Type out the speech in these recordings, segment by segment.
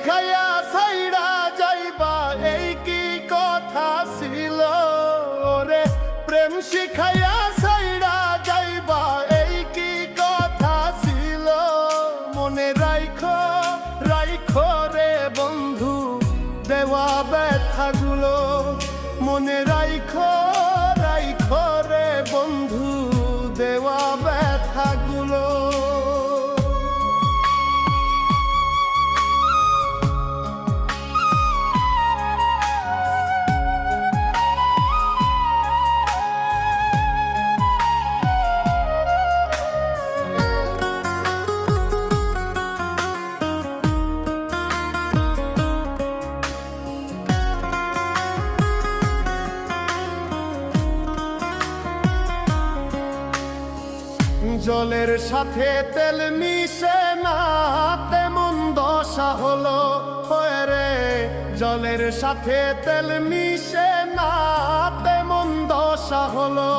শিখাইয়া সাইরা যাইবা, এই কি কথা ছিল? ওরে প্রেম শিখাইয়া সাইরা যাইবা, এই কি কথা ছিল? মনে রাইখো রাইখো রে বন্ধু, দেওয়া ব্যথাগুলো। মনে রাইখো রাইখো রে বন্ধু, দেওয়া ব্যথাগুলো। জলের সাথে তেল মিশে না, তেমন দশা হলো রে। জলের সাথে তেল মিশে না, তেমন দশা হলো।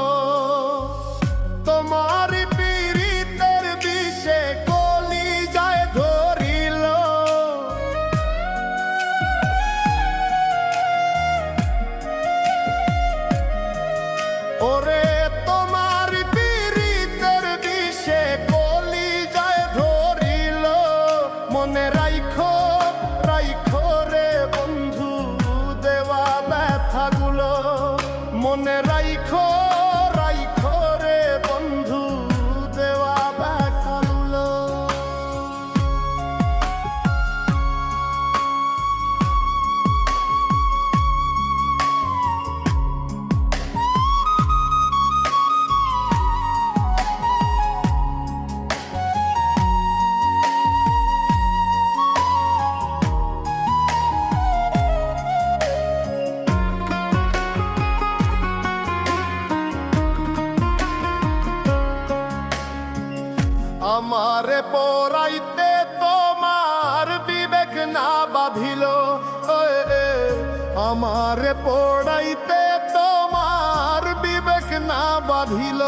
আমারে পড়াইতে তোমার বিবেক না বাঁধিল। আমারে পড়াইতে তোমার বিবেক না বাঁধিল।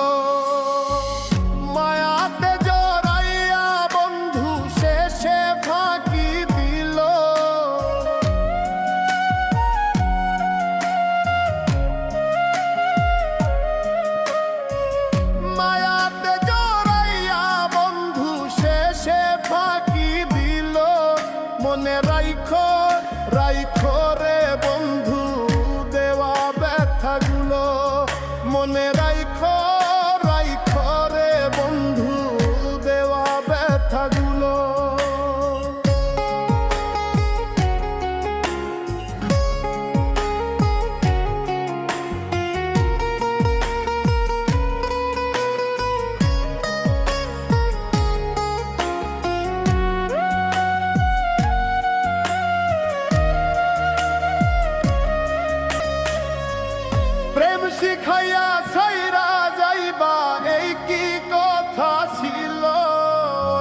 শিখাইয়া সাইরা যাইবা, এই কি কথা ছিল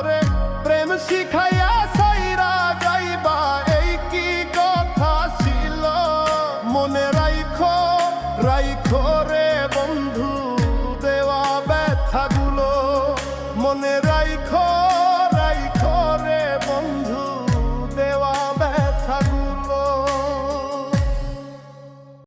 রে? প্রেম শিখাইয়া সাইরা যাইবা, এই কি কথা ছিল? মনে রাইখো রাইখো